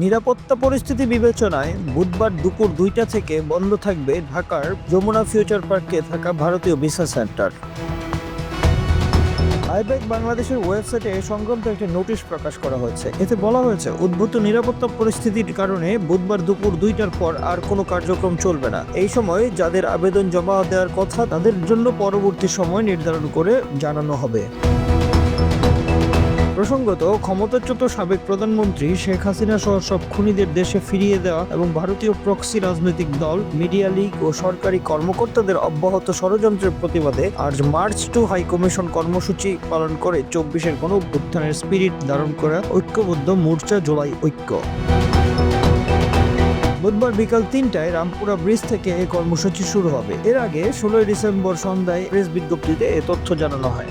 নিরাপত্তা পরিস্থিতি বিবেচনায় বুধবার দুপুর দুইটা থেকে বন্ধ থাকবে ঢাকার যমুনা ফিউচার পার্কে থাকা ভারতীয় ভিসা সেন্টার। আইব্যাক বাংলাদেশের ওয়েবসাইটে এ সংক্রান্ত একটি নোটিশ প্রকাশ করা হয়েছে। এতে বলা হয়েছে, উদ্ভূত নিরাপত্তা পরিস্থিতির কারণে বুধবার দুপুর দুইটার পর আর কোনো কার্যক্রম চলবে না। এই সময় যাদের আবেদন জমা দেওয়ার কথা, তাদের জন্য পরবর্তী সময় নির্ধারণ করে জানানো হবে। প্রসঙ্গত, ক্ষমতাচ্যুত সাবেক প্রধানমন্ত্রী শেখ হাসিনা সহ সব খুনিদের দেশে ফিরিয়ে দেওয়া এবং ভারতীয় প্রক্সি রাজনৈতিক দল, মিডিয়া লীগ ও সরকারি কর্মকর্তাদের অব্যাহত ষড়যন্ত্রের প্রতিবাদে আজ মার্চ টু হাই কমিশন কর্মসূচি পালন করে চব্বিশের গণ অভ্যুত্থানের স্পিরিট ধারণ করা ঐক্যবদ্ধ মোর্চা জোড়াই ঐক্য। বুধবার বিকাল তিনটায় রামপুরা ব্রিজ থেকে এই কর্মসূচি শুরু হবে। এর আগে ষোলোই ডিসেম্বর সন্ধ্যায় প্রেস বিজ্ঞপ্তিতে এ তথ্য জানানো হয়।